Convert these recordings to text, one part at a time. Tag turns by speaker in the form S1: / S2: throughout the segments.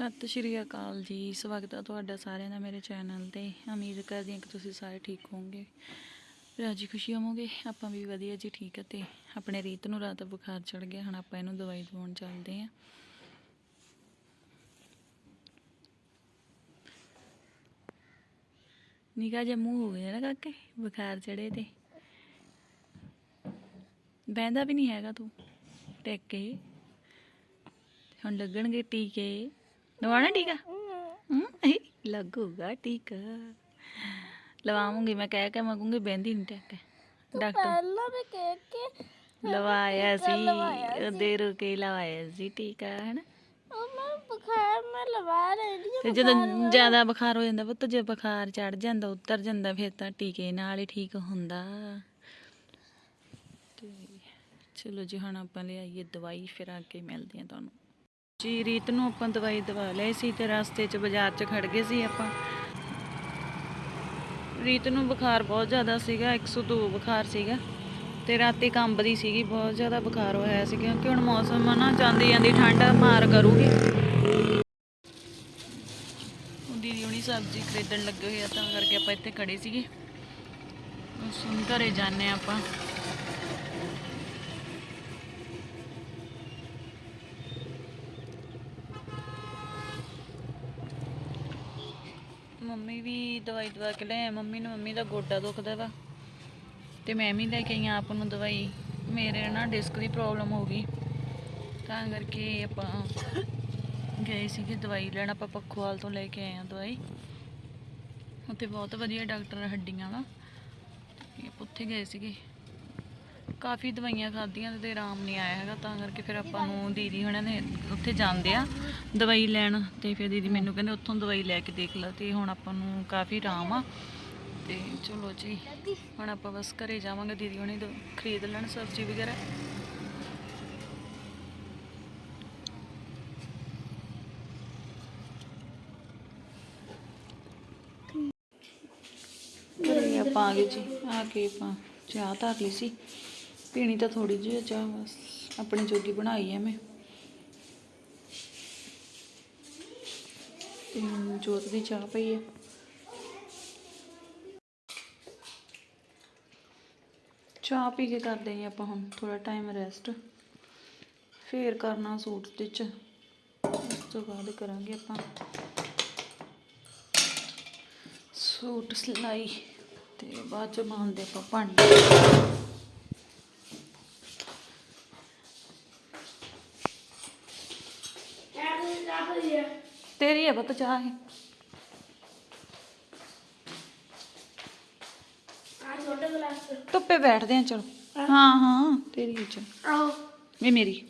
S1: ਸਤਿ ਸ਼੍ਰੀ ਅਕਾਲ ਜੀ। ਸਵਾਗਤ ਹੈ ਤੁਹਾਡਾ ਸਾਰਿਆਂ ਦਾ ਮੇਰੇ ਚੈਨਲ ਤੇ। ਉਮੀਦ ਕਰਦੀ ਹਾਂ ਕਿ ਤੁਸੀਂ ਸਾਰੇ ਠੀਕ ਹੋਵੋਗੇ। ਰਾਜੀ ਖੁਸ਼ੀ ਹੋਵੋਗੇ। ਆਪਾਂ ਵੀ ਵਧੀਆ ਜੀ, ਠੀਕ ਹੈ ਤੇ ਆਪਣੇ ਰੀਤ ਨੂੰ ਰਾਤ ਬੁਖਾਰ ਚੜ ਗਿਆ। ਹੁਣ ਆਪਾਂ ਇਹਨੂੰ ਦਵਾਈ ਦਵਾਉਣ ਚੱਲਦੇ ਹਾਂ। ਨਿਕਾ ਜਿਹਾ ਮੂੰਹ ਹੋ ਗਿਆ ਨਾ ਕਾਕੇ, ਬੁਖਾਰ ਚੜੇ ਤੇ। ਬਹਿੰਦਾ ਵੀ ਨਹੀਂ ਹੈਗਾ ਤੂੰ। ਟੇਕੇ ਹੁਣ ਲੱਗਣਗੇ ਟੀਕੇ। ਲਵਾਣਾ ਟੀਕਾ ਹੂੰ। ਲੱਗੂਗਾ ਟੀਕਾ ਲਵਾਵਾਂਗੀ ਮੈਂ ਕਹਿ ਕੇ ਮੰਗੂੰਗੀ ਬਹਿੰਦੀ ਨਹੀਂ ਟੇਕ ਡਾਕਟਰ
S2: ਪਹਿਲਾਂ ਵੀ ਕਹਿ ਕੇ
S1: ਲਵਾਇਆ ਸੀ ਉਹਦੇ ਰੁਕੇ ਲਵਾਇਆ ਸੀ ਟੀਕਾ ਹੈਨਾ?
S2: ਉਹ ਮੈਂ ਬੁਖਾਰ ਮੈਂ ਲਵਾ ਰਹੀ ਹਾਂ
S1: ਤੇ ਜਦੋਂ ਜ਼ਿਆਦਾ ਬੁਖਾਰ ਹੋ ਜਾਂਦਾ ਪੁੱਤ ਜੇ ਬੁਖਾਰ ਚੜ ਜਾਂਦਾ ਉਤਰ ਜਾਂਦਾ ਫਿਰ ਤਾਂ ਟੀਕੇ ਨਾਲ ਹੀ ਠੀਕ ਹੁੰਦਾ। ਤੇ ਚਲੋ ਜੀ ਹੁਣ ਆਪਾਂ ਲਿਆਈਏ ਦਵਾਈ ਫਿਰ ਆ ਕੇ ਮਿਲਦੇ ਆ ਤੁਹਾਨੂੰ। ਜੀ, ਰੀਤ ਨੂੰ ਆਪਾਂ ਦਵਾਈ ਦਵਾ ਲਈ ਸੀ ਤੇ ਰਸਤੇ 'ਚ ਬਾਜ਼ਾਰ 'ਚ ਖੜ ਗਏ ਸੀ ਆਪਾਂ। ਰੀਤ ਨੂੰ ਬੁਖਾਰ ਬਹੁਤ ਜ਼ਿਆਦਾ ਸੀਗਾ 102 ਬੁਖਾਰ ਸੀਗਾ ਤੇ ਰਾਤੀ ਕੰਬਦੀ ਸੀਗੀ, ਬਹੁਤ ਜ਼ਿਆਦਾ ਬੁਖਾਰ ਹੋਇਆ ਸੀ ਕਿਉਂਕਿ ਹੁਣ ਮੌਸਮ ਆ ਨਾ, ਜਾਂਦੀ ਜਾਂਦੀ ਠੰਡ ਮਾਰ ਕਰੂਗੀ। ਉਹ ਦੀਦੀ ਸਬਜ਼ੀ ਖਰੀਦਣ ਲੱਗੇ ਹੋਏ ਆ, ਤਾਂ ਕਰਕੇ ਆਪਾਂ ਇੱਥੇ ਖੜੇ ਸੀਗੇ। ਬਸ ਹੁਣ ਘਰੇ ਜਾਂਦੇ ਹਾਂ ਆਪਾਂ। ਮੰਮੀ ਵੀ ਦਵਾਈ ਦਵਾ ਕੇ ਲੈ ਮੰਮੀ ਨੂੰ ਮੰਮੀ ਦਾ ਗੋਡਾ ਦੁਖਦਾ ਵਾ। ਤੇ ਮੈਂ ਵੀ ਲੈ ਕੇ ਆਈ ਆਂ ਆਪ ਨੂੰ ਦਵਾਈ। ਮੇਰੇ ਨਾ ਡਿਸਕ ਦੀ ਪ੍ਰੋਬਲਮ ਹੋ ਗਈ। ਤਾਂ ਕਰਕੇ ਆਪਾਂ ਗਏ ਸੀਗੇ ਦਵਾਈ ਲੈਣ। ਆਪਾਂ ਪੱਖੋਵਾਲ ਤੋਂ ਲੈ ਕੇ ਆਏ ਆ ਦਵਾਈ। ਉੱਥੇ ਬਹੁਤ ਵਧੀਆ ਡਾਕਟਰ ਹੱਡੀਆਂ ਵਾ। ਉੱਥੇ ਗਏ ਸੀਗੇ। ਕਾਫੀ ਦਵਾਈਆਂ ਖਾਧੀਆਂ ਤੇ ਆਰਾਮ ਨਹੀਂ ਆਇਆ ਹੈਗਾ, ਤਾਂ ਕਰਕੇ ਫਿਰ ਆਪਾਂ ਨੂੰ ਦੀਦੀ ਹੁਣਾਂ ਨੇ ਉੱਥੇ ਜਾਂਦੇ ਆ ਦਵਾਈ ਲੈਣ ਤੇ ਫਿਰ ਦੀਦੀ ਮੈਨੂੰ ਕਹਿੰਦੇ ਉੱਥੋਂ ਦਵਾਈ ਲੈ ਕੇ ਦੇਖ ਲੈ ਤੇ ਹੁਣ ਆਪਾਂ ਨੂੰ ਕਾਫੀ ਆਰਾਮ ਆ। ਤੇ ਚਲੋ ਜੀ, ਹੁਣ ਆਪਾਂ ਬਸ ਘਰੇ ਜਾਵਾਂਗੇ, ਦੀਦੀ ਹੁਣੀ ਖਰੀਦ ਲੈਣ ਸਬਜ਼ੀ ਵਗੈਰਾ। ਘਰੇ ਆਪਾਂ ਆ ਗਏ ਜੀ, ਆ ਕੇ ਆਪਾਂ ਚਾਹ ਧਰ ਲਈ ਸੀ। ਪੀਣੀ ਤਾਂ ਥੋੜੀ ਜਿਹੀ ਆ, ਚਾਹ ਬਸ। ਆਪਣੀ ਜੋਗੀ ਬਣਾਈ ਹੈ ਮੈਂ। ਤੇ ਜੋਤ ਦੀ ਚਾਹ ਪਈ ਹੈ ਚਾਹ ਪੀ ਕੇ ਕਰਦੇ ਹਾਂ ਆਪਾਂ ਹੁਣ ਥੋੜਾ ਟਾਈਮ ਰੈਸਟ। ਫੇਰ ਕਰਨਾ ਸੂਟ ਸਟਿਚ। ਉਸ ਤੋਂ ਬਾਅਦ ਕਰਾਂਗੇ ਆਪਾਂ ਸੂਟ ਸਿਲਾਈ। ਤੇ ਬਾਅਦ ਚ ਮਾਂਦੇ ਆਪਾਂ ਤੇਰੀ ਹੈ ਪੁੱਤ ਚਾਹ ਹੈ।
S2: ਆ ਛੋਟੇ ਗਲਾਸ।
S1: ਧੁੱਪੇ ਬੈਠਦੇ ਆ ਚਲੋ। ਹਾਂ। ਹਾਂ ਤੇਰੀ ਹੈ ਚਲ। ਵੀ ਮੇਰੀ।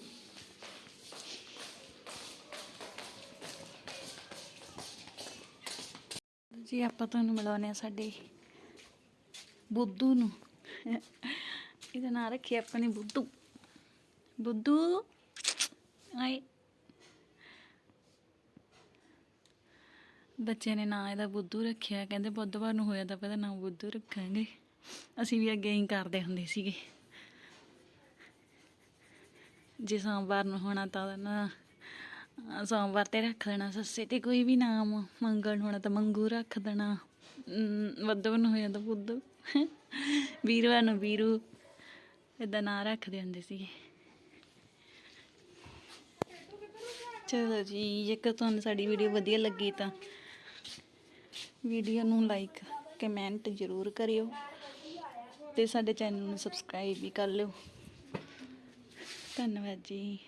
S1: ਜੀ ਆਪਾਂ ਤੁਹਾਨੂੰ ਮਿਲਾਉਂਦੇ ਆ ਸਾਡੇ ਬੁੱਧੂ ਨੂੰ। ਇਹਦਾ ਨਾਂ ਰੱਖਿਆ ਆਪਾਂ ਨੇ ਬੁੱਧੂ। ਬੁੱਧੂ। ਆਏ। ਬੱਚੇ ਨੇ ਨਾਂ ਇਹਦਾ ਬੁੱਧੂ ਰੱਖਿਆ ਕਹਿੰਦੇ ਬੁੱਧਵਾਰ ਨੂੰ ਹੋਇਆ ਤਾਂ ਆਪਾਂ ਨਾਂ ਬੁੱਧੂ ਰੱਖਾਂਗੇ। ਅਸੀਂ ਵੀ ਅੱਗੇ ਹੀ ਕਰਦੇ ਹੁੰਦੇ ਸੀਗੇ। ਜੇ ਸੋਮਵਾਰ ਨੂੰ ਹੋਣਾ ਤਾਂ ਉਹਦਾ ਸੋਮਵਾਰ ਤੇ ਰੱਖ ਦੇਣਾ ਸੱਸੇ ਤੇ ਕੋਈ ਵੀ ਨਾਮ ਮੰਗਲ ਹੋਣਾ ਤਾਂ ਮੰਗੂ ਰੱਖ ਦੇਣਾ। ਅਮ, ਬੁੱਧਵਾਰ ਨੂੰ ਹੋਇਆ ਤਾਂ ਬੁੱਧ। ਵੀਰਵਾਰ ਨੂੰ ਵੀਰੂ ਇਦਾਂ ਨਾਂ ਰੱਖਦੇ ਹੁੰਦੇ ਸੀਗੇ। ਚਲੋ ਜੀ ਜੇਕਰ ਤੁਹਾਨੂੰ ਸਾਡੀ ਵੀਡੀਓ ਵਧੀਆ ਲੱਗੀ ਤਾਂ ਵੀਡੀਓ ਨੂੰ ਲਾਈਕ ਕਮੈਂਟ ਜ਼ਰੂਰ ਕਰਿਓ ਤੇ ਸਾਡੇ ਚੈਨਲ ਨੂੰ ਸਬਸਕ੍ਰਾਈਬ ਵੀ ਕਰ ਲਿਓ। ਧੰਨਵਾਦ ਜੀ।